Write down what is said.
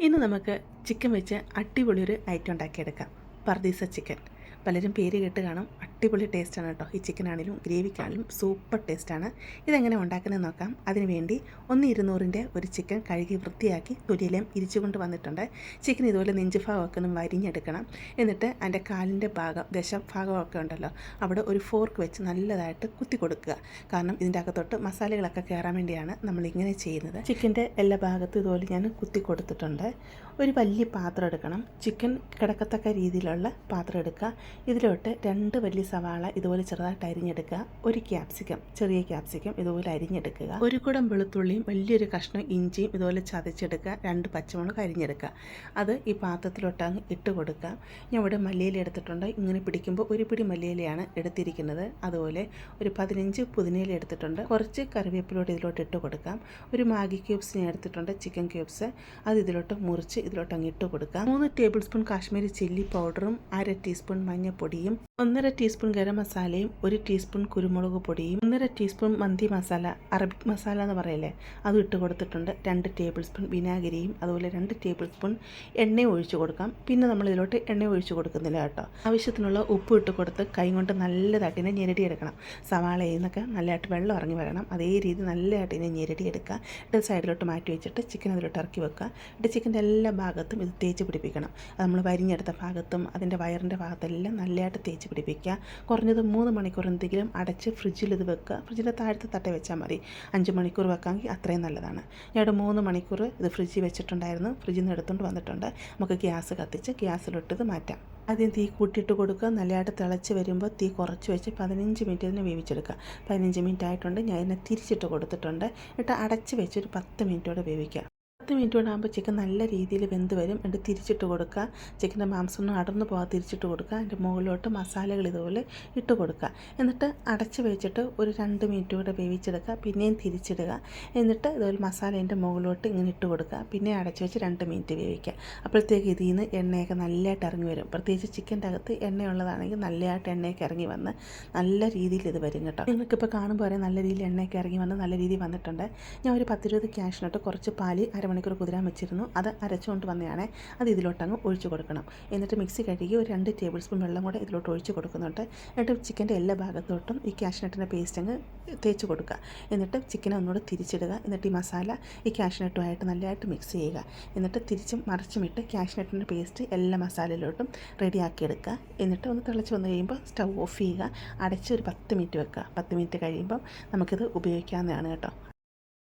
ഇന്ന് നമുക്ക് ചിക്കൻ വെച്ച് അടിപൊളി ഒരു ഐറ്റം ഉണ്ടാക്കിയെടുക്കാം. പർദീസ ചിക്കൻ പലരും പേര് കേട്ട് കാണും. അടിപൊളി ടേസ്റ്റാണ് കേട്ടോ. ഈ ചിക്കനാണെങ്കിലും ഗ്രേവിക്കാണെങ്കിലും സൂപ്പർ ടേസ്റ്റാണ്. ഇതെങ്ങനെ ഉണ്ടാക്കുന്നത് നോക്കാം. അതിന് വേണ്ടി ഒന്ന് ഇരുന്നൂറിന്റെ ഒരു ചിക്കൻ കഴുകി വൃത്തിയാക്കി തൊലിയിലും ഇരിച്ചുകൊണ്ട് വന്നിട്ടുണ്ട്. ചിക്കൻ ഇതുപോലെ നെഞ്ച് ഭാഗമൊക്കെ ഒന്ന് വരിഞ്ഞെടുക്കണം. എന്നിട്ട് അതിന്റെ കാലിന്റെ ഭാഗം ദശ ഭാഗമൊക്കെ ഉണ്ടല്ലോ അവിടെ ഒരു ഫോർക്ക് വെച്ച് നല്ലതായിട്ട് കുത്തി കൊടുക്കുക. കാരണം ഇതിന്റെ അകത്തോട്ട് മസാലകളൊക്കെ കയറാൻ വേണ്ടിയാണ് നമ്മൾ ഇങ്ങനെ ചെയ്യുന്നത്. ചിക്കന്റെ എല്ലാ ഭാഗത്തും ഇതുപോലെ ഞാൻ കുത്തി കൊടുത്തിട്ടുണ്ട്. ഒരു വലിയ പാത്രം എടുക്കണം. ചിക്കൻ കിടക്കത്തക്ക രീതിയിലുള്ള പാത്രം എടുക്കുക. ഇതിലോട്ട് രണ്ട് വലിയ സവാള ഇതുപോലെ ചെറുതായിട്ട് അരിഞ്ഞെടുക്കുക. ഒരു ക്യാപ്സിക്കം ചെറിയ ക്യാപ്സിക്കം ഇതുപോലെ അരിഞ്ഞെടുക്കുക. ഒരു കുടം വെളുത്തുള്ളിയും വലിയൊരു കഷ്ണം ഇഞ്ചിയും ഇതുപോലെ ചതച്ചെടുക്കുക. രണ്ട് പച്ചമുളക് അരിഞ്ഞെടുക്കുക. അത് ഈ പാത്രത്തിലോട്ട് അങ്ങ് ഇട്ട് കൊടുക്കുക. ഞാൻ ഇവിടെ മല്ലിയില എടുത്തിട്ടുണ്ട്. ഇങ്ങനെ പിടിക്കുമ്പോൾ ഒരു പിടി മല്ലിയിലയാണ് എടുത്തിരിക്കുന്നത്. അതുപോലെ ഒരു പതിനഞ്ച് പുതിനയില എടുത്തിട്ടുണ്ട്. കുറച്ച് കറിവേപ്പിലോട്ട് ഇതിലോട്ട് ഇട്ട് കൊടുക്കാം. ഒരു മാഗി ക്യൂബ്സ് ഞാൻ എടുത്തിട്ടുണ്ട്. Chicken cubes. അത് ഇതിലോട്ട് മുറിച്ച് ഇതിലോട്ട് അങ്ങ് ഇട്ട് കൊടുക്കാം. മൂന്ന് ടേബിൾ സ്പൂൺ കാശ്മീരി ചില്ലി പൗഡറും അര ടീസ്പൂൺ മഞ്ഞൾപ്പൊടിയും ഒന്നര ടീസ്പൂൺ ഗരം മസാലയും ഒരു ടീസ്പൂൺ കുരുമുളക് പൊടിയും ഒന്നര ടീസ്പൂൺ മന്തി മസാല അറബിക് മസാല എന്ന് പറയല്ലേ? അതും ഇട്ട് കൊടുത്തിട്ടുണ്ട്. രണ്ട് ടേബിൾ സ്പൂൺ വിനാഗിരിയും അതുപോലെ രണ്ട് ടേബിൾ സ്പൂൺ എണ്ണയും ഒഴിച്ചു കൊടുക്കാം. പിന്നെ നമ്മൾ ഇതിലോട്ട് എണ്ണ ഒഴിച്ചു കൊടുക്കുന്നില്ല കേട്ടോ. ആവശ്യത്തിനുള്ള ഉപ്പ് ഇട്ട് കൊടുത്ത് കൈ കൊണ്ട് നല്ലതായിട്ട് ഇതിനെ ഞെരടിയെടുക്കണം സവാളയിൽ നിന്നൊക്കെ നല്ലതായിട്ട് വെള്ളം ഇറങ്ങി വരണം. അതേ രീതി നല്ലതായിട്ട് ഇതിനെ ഞെരടിയെടുക്കുക എന്നിട്ട് സൈഡിലോട്ട് മാറ്റി വെച്ചിട്ട് ചിക്കൻ അതിലോട്ട് ഇറക്കി വെക്കുക. എന്നിട്ട് ചിക്കന്റെ എല്ലാ ഭാഗത്തും ഇത് തേച്ച് പിടിപ്പിക്കണം. അത് നമ്മൾ വരിഞ്ഞെടുത്ത ഭാഗത്തും അതിന്റെ വയറിന്റെ ഭാഗത്തെല്ലാം നല്ലതായിട്ട് തേച്ച് പിടിപ്പിക്കുക. കുറഞ്ഞത് മൂന്ന് മണിക്കൂർ എന്തെങ്കിലും അടച്ച് ഫ്രിഡ്ജിൽ ഇത് വെക്കുക. ഫ്രിഡ്ജിന്റെ താഴത്തെ തട്ടേ വെച്ചാൽ മതി. അഞ്ച് മണിക്കൂർ വെക്കാമെങ്കിൽ അത്രയും നല്ലതാണ്. ഇവിടെ മൂന്ന് മണിക്കൂർ ഇത് ഫ്രിഡ്ജിൽ വെച്ചിട്ടുണ്ടായിരുന്നു. ഫ്രിഡ്ജിൽ നിന്ന് എടുത്തുകൊണ്ട് വന്നിട്ടുണ്ട്. നമുക്ക് ഗ്യാസ് കത്തിച്ച് ഗ്യാസിലിട്ട് ഇത് മാറ്റാം. ആദ്യം തീ കൂട്ടിയിട്ട് കൊടുക്കുക. നല്ലതായിട്ട് തിളച്ച് വരുമ്പോൾ തീ കുറച്ച് വെച്ച് പതിനഞ്ച് മിനിറ്റ് ഇതിനെ വേവിച്ചെടുക്കുക. പതിനഞ്ച് മിനിറ്റ് ആയിട്ടുണ്ട്. ഞാൻ ഇതിനെ തിരിച്ചിട്ട് കൊടുത്തിട്ടുണ്ട്. എന്നിട്ട് അടച്ച് വെച്ച് ഒരു പത്ത് മിനിറ്റോടെ വേവിക്കുക. പത്ത് മിനിറ്റ് കൊണ്ടാകുമ്പോൾ ചിക്കൻ നല്ല രീതിയിൽ വെന്ത് വരും. എന്നിട്ട് തിരിച്ചിട്ട് കൊടുക്കുക. ചിക്കന്റെ മാംസം ഒന്നും അടർന്നു പോകാതെ തിരിച്ചിട്ട് കൊടുക്കുക. അതിന്റെ മുകളിലോട്ട് മസാലകൾ ഇതുപോലെ ഇട്ട് കൊടുക്കുക. എന്നിട്ട് അടച്ച് വെച്ചിട്ട് ഒരു രണ്ട് മിനിറ്റ് കൂടെ വേവിച്ചെടുക്കുക. പിന്നെയും തിരിച്ചിടുക. എന്നിട്ട് ഇതുപോലെ മസാല അതിന്റെ മുകളിലോട്ട് ഇങ്ങനെ ഇട്ട് കൊടുക്കുക. പിന്നെ അടച്ച് വെച്ച് രണ്ട് മിനിറ്റ് വേവിക്കുക. അപ്പോഴത്തേക്ക് ഇതിൽ നിന്ന് എണ്ണയൊക്കെ നല്ലതായിട്ട് ഇറങ്ങി വരും. പ്രത്യേകിച്ച് ചിക്കന്റെ അകത്ത് എണ്ണയുള്ളതാണെങ്കിൽ നല്ലതായിട്ട് എണ്ണയൊക്കെ ഇറങ്ങി വന്ന് നല്ല രീതിയിൽ ഇത് വരും കേട്ടോ. നിങ്ങൾക്കിപ്പോൾ കാണുമ്പോൾ അറിയാം നല്ല രീതിയിൽ എണ്ണയൊക്കെ ഇറങ്ങി വന്ന് നല്ല രീതിയിൽ വന്നിട്ടുണ്ട്. ഞാൻ ഒരു പത്തിരുപത് ക്യാഷിനോട്ട് കുറച്ച് പാൽ അരമണിക്കൂർ കുതിരാൻ വെച്ചിരുന്നു. അത് അരച്ചുകൊണ്ട് വന്നതാണ് അത് ഇതിലോട്ടങ്ങ് ഒഴിച്ചു കൊടുക്കണം. എന്നിട്ട് മിക്സി കഴുകി ഒരു രണ്ട് ടേബിൾ സ്പൂൺ വെള്ളം കൂടെ ഇതിലോട്ട് ഒഴിച്ചു കൊടുക്കുന്നുണ്ട്. എന്നിട്ട് ചിക്കന്റെ എല്ലാ ഭാഗത്തോട്ടും ഈ കാഷ്നട്ടിന്റെ പേസ്റ്റ് അങ്ങ് തേച്ച് കൊടുക്കുക. എന്നിട്ട് ചിക്കൻ ഒന്നുകൂടെ തിരിച്ചിടുക. എന്നിട്ട് ഈ മസാല ഈ കാഷ്നട്ടുമായിട്ട് നല്ലതായിട്ട് മിക്സ് ചെയ്യുക. എന്നിട്ട് തിരിച്ചും മറിച്ചും ഇട്ട് കാഷ്നട്ടിന്റെ പേസ്റ്റ് എല്ലാ മസാലയിലോട്ടും റെഡിയാക്കി എടുക്കുക. എന്നിട്ട് ഒന്ന് തിളച്ച് വന്ന് കഴിയുമ്പോൾ സ്റ്റൗ ഓഫ് ചെയ്യുക. അടച്ച് ഒരു പത്ത് മിനിറ്റ് വെക്കുക. പത്ത് മിനിറ്റ് കഴിയുമ്പം നമുക്കിത് ഉപയോഗിക്കാവുന്നതാണ് കേട്ടോ.